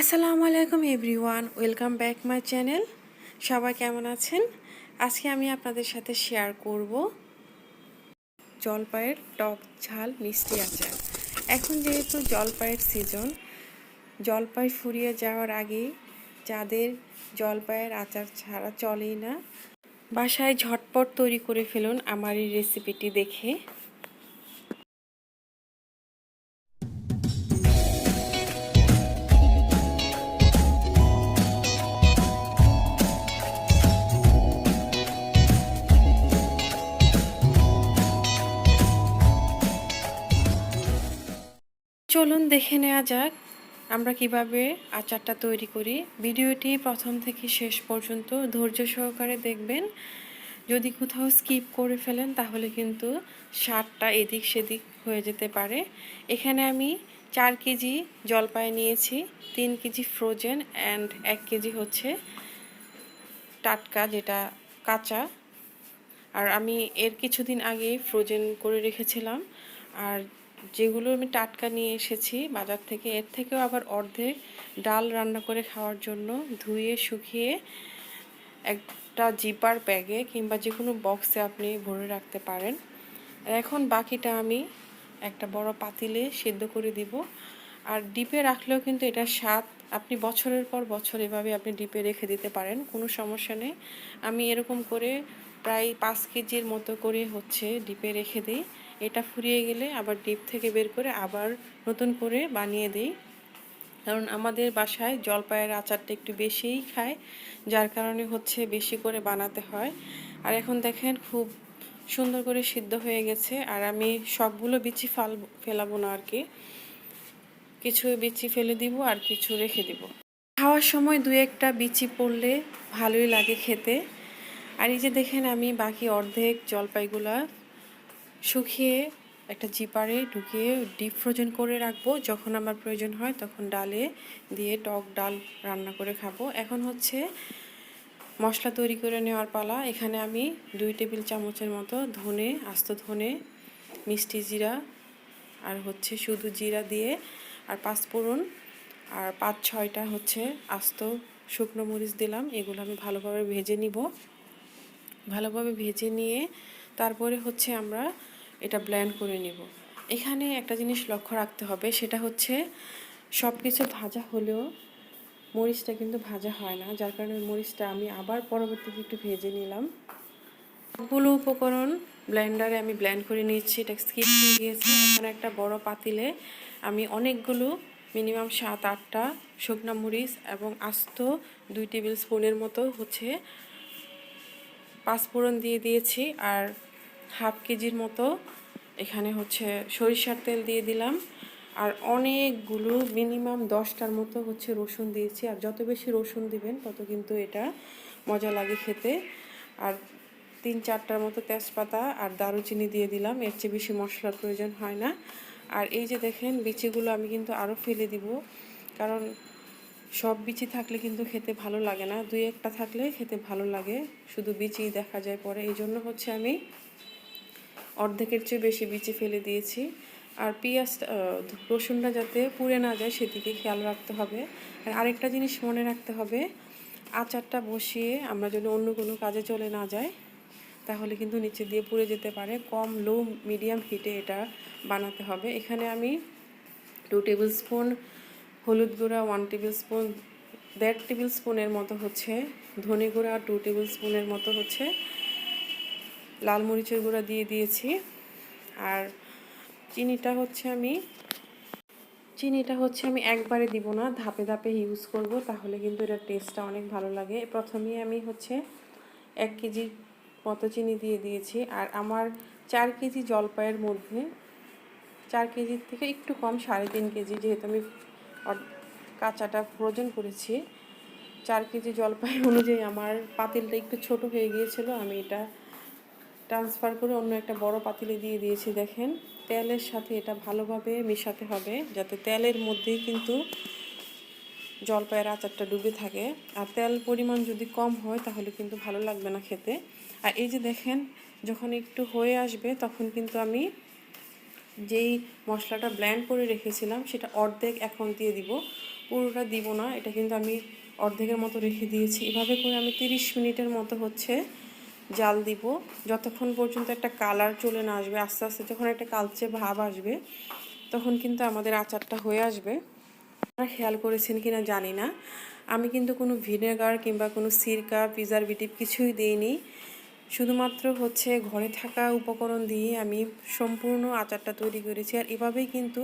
আসসালামু আলাইকুম everyone, welcome back my channel. সবাই কেমন আছেন? আজকে আমি আপনাদের সাথে শেয়ার করব জলপাইয়ের টক ঝাল মিষ্টি আচার। এখন যেহেতু জলপাইয়ের সিজন জলপাই ফুরিয়ে যাওয়ার আগে যাদের জলপাইয়ের আচার ছাড়া চলেই না, বাসায় ঝটপট তৈরি করে ফেলুন আমার এই রেসিপিটি দেখে। চলুন দেখে নেওয়া যাক আমরা কীভাবে আচারটা তৈরি করি। ভিডিওটি প্রথম থেকে শেষ পর্যন্ত ধৈর্য সহকারে দেখবেন। যদি কোথাও স্কিপ করে ফেলেন, তাহলে কিন্তু সারটা এদিক সেদিক হয়ে যেতে পারে। এখানে আমি চার কেজি জলপাই নিয়েছি, তিন কেজি ফ্রোজেন অ্যান্ড এক কেজি হচ্ছে টাটকা, যেটা কাঁচা। আর আমি এর কিছুদিন আগেই ফ্রোজেন করে রেখেছিলাম। আর যেগুলো আমি টাটকা নিয়ে এসেছি, বাজার থেকে, এর থেকেও আবার অর্ধেক ডাল রান্না করে খাওয়ার জন্য ধুয়ে, শুকিয়ে একটা জিপার ব্যাগে কিংবা যে কোনো বক্সে আপনি ভরে রাখতে পারেন। এখন বাকিটা আমি একটা বড় পাতিলে সেদ্ধ করে দিব। আর ডিপে রাখলেও কিন্তু এটা স্বাদ, আপনি বছরের পর বছর এভাবে আপনি ডিপে রেখে দিতে পারেন, কোনো সমস্যা নেই। আমি এরকম করে প্রায় পাঁচ কেজির মতো করে হচ্ছে ডিপে রেখে দিই। এটা ফুরিয়ে গেলে আবার ডিপ থেকে বের করে আবার নতুন করে বানিয়ে দিই। কারণ আমাদের বাসায় জলপাইয়ের আচারটা একটু বেশিই খায়, যার কারণে হচ্ছে বেশি করে বানাতে হয়। আর এখন দেখেন খুব সুন্দর করে সিদ্ধ হয়ে গেছে, আর আমি সবগুলো বিচি ফাল, ফেলাবো না আর কি। কিছু বিচি ফেলে দিব আর কিছু রেখে দিব। খাওয়ার সময় দু একটা বিচি পড়লে ভালোই লাগে খেতে। আর এই যে দেখেন আমি বাকি অর্ধেক জলপাইগুলা শুকিয়ে একটা জিপারে ঢুকিয়ে ডিপ ফ্রোজেন করে রাখব। যখন আমার প্রয়োজন হয় তখন ডালে দিয়ে টক ডাল রান্না করে খাব। এখন হচ্ছে মশলা তৈরি করে নেওয়ার পালা। এখানে আমি দুই টেবিল চামচের মতো ধনে, আস্ত ধনে, মিষ্টি জিরা আর হচ্ছে শুধু জিরা দিয়ে আর পাঁচফোড়ন আর পাঁচ ছয়টা হচ্ছে আস্ত শুকনো মরিচ দিলাম। এগুলো আমি ভালোভাবে ভেজে নিব। ভালোভাবে ভেজে নিয়ে তারপরে হচ্ছে আমরা এটা ব্ল্যান্ড করে নিব। এখানে একটা জিনিস লক্ষ্য রাখতে হবে, সেটা হচ্ছে সব কিছু ভাজা হলেও মরিচটা কিন্তু ভাজা হয় না, যার কারণে মরিচটা আমি আবার পরবর্তীতে একটু ভেজে নিলাম। সবগুলো উপকরণ ব্লেন্ডারে আমি ব্ল্যান্ড করে নিচ্ছি এটা স্কিপ হয়ে গিয়েছে। এখন একটা বড় পাতিলে আমি অনেকগুলো মিনিমাম সাত আটটা শুকনা মরিচ এবং আস্ত দুই টেবিল স্পুনের মতো হচ্ছে পাঁচফোড়ন দিয়ে দিয়েছি আর হাফ কেজির মতো। এখানে হচ্ছে সরিষার তেল দিয়ে দিলাম। আর অনেকগুলো মিনিমাম দশটার মতো হচ্ছে রসুন দিয়েছি। আর যত বেশি রসুন দিবেন, তত কিন্তু এটা মজা লাগে খেতে। আর তিন চারটার মতো তেজপাতা আর দারুচিনি দিয়ে দিলাম। এর চেয়ে বেশি মশলার প্রয়োজন হয় না। আর এই যে দেখেন, বিচিগুলো আমি কিন্তু আরও ফেলে দিব। কারণ সব বিচি থাকলে কিন্তু খেতে ভালো লাগে না। দুই একটা থাকলে খেতে ভালো লাগে। শুধু বিচি দেখা যায় পরে। এই জন্য হচ্ছে আমি অর্ধেকের চেয়ে বেশি বিচি ফেলে দিয়েছি। আর পেঁয়াজ রসুনটা যাতে পুড়ে না যায় সেদিকে খেয়াল রাখতে হবে। আর আরেকটা জিনিস মনে রাখতে হবে, আচারটা বসিয়ে আমরা যদি অন্য কোনো কাজে চলে না যায় তাহলে কিন্তু নিচে দিয়ে পুড়ে যেতে পারে। কম লো মিডিয়াম হিটে এটা বানাতে হবে। এখানে আমি টু টেবিল স্পুন হলুদ গুঁড়া ওয়ান টেবিল স্পুন দেড় টেবিল স্পুনের মতো হচ্ছে ধনে গুঁড়া টু টেবিল স্পুনের মতো হচ্ছে লাল মরিচের গুঁড়া দিয়ে দিয়েছি। আর চিনিটা হচ্ছে আমি, চিনিটা হচ্ছে আমি একবারে দিব না, ধাপে ধাপে ইউজ করব, তাহলে কিন্তু এটার টেস্টটা অনেক ভালো লাগে। প্রথমেই আমি হচ্ছে এক কেজি মতো চিনি দিয়ে দিয়েছি। আর আমার চার কেজি জলপাইয়ের মধ্যে, চার কেজির থেকে একটু কম, সাড়ে তিন কেজি, যেহেতু আমি কাঁচাটা ফ্রোজেন করেছি। চার কেজি জলপাই অনুযায়ী আমার পাতিলটা একটু ছোট হয়ে গিয়েছিল, আমি এটা ট্রান্সফার করে অন্য একটা বড় পাতিলে দিয়ে দিয়েছি, দেখেন। তেলের সাথে এটা ভালোভাবে মেশাতে হবে, যাতে তেলের মধ্যেই কিন্তু জলপাইয়ের আচারটা ডুবে থাকে। আর তেল পরিমাণ যদি কম হয়, তাহলে কিন্তু ভালো লাগবে না খেতে। আর এই যে দেখেন, যখন একটু হয়ে আসবে, তখন কিন্তু আমি যেই মশলাটা ব্ল্যান্ড করে রেখেছিলাম, সেটা অর্ধেক এখন দিয়ে দিব। পুরোটা দিব না, এটা কিন্তু আমি অর্ধেকের মতো রেখে দিয়েছি। এভাবে করে আমি তিরিশ মিনিটের মতো হচ্ছে জাল দিব। যতক্ষণ পর্যন্ত একটা কালার চলে না আসবে, আস্তে আস্তে যখন একটা কালচে ভাব আসবে, তখন কিন্তু আমাদের আচারটা হয়ে আসবে। আপনারা খেয়াল করেছেন কিনা জানি না। আমি কিন্তু কোনো ভিনেগার কিংবা কোনো সিরকা প্রিজারভেটিভ কিছুই দিইনি। শুধুমাত্র হচ্ছে ঘরে থাকা উপকরণ দিয়ে আমি সম্পূর্ণ আচারটা তৈরি করেছি। আর এভাবেই কিন্তু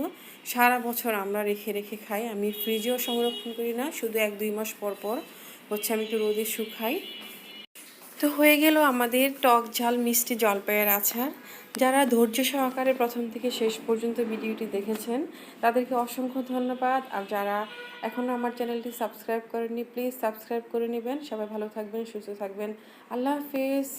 সারা বছর আমরা রেখে রেখে খাই। আমি ফ্রিজেও সংরক্ষণ করি না, শুধু এক দুই মাস পর পর হচ্ছে আমি একটু রোদে শুকাই। তো হয়ে গেল আমাদের টক ঝাল মিষ্টি জলপাইয়ের আচার। যারা ধৈর্য সহকারে প্রথম থেকে শেষ পর্যন্ত ভিডিওটি দেখেছেন, তাদেরকে অসংখ্য ধন্যবাদ। আর যারা এখনও আমার চ্যানেলটি সাবস্ক্রাইব করেননি, প্লিজ সাবস্ক্রাইব করে নেবেন। সবাই ভালো থাকবেন, সুস্থ থাকবেন। আল্লাহ হাফিজ।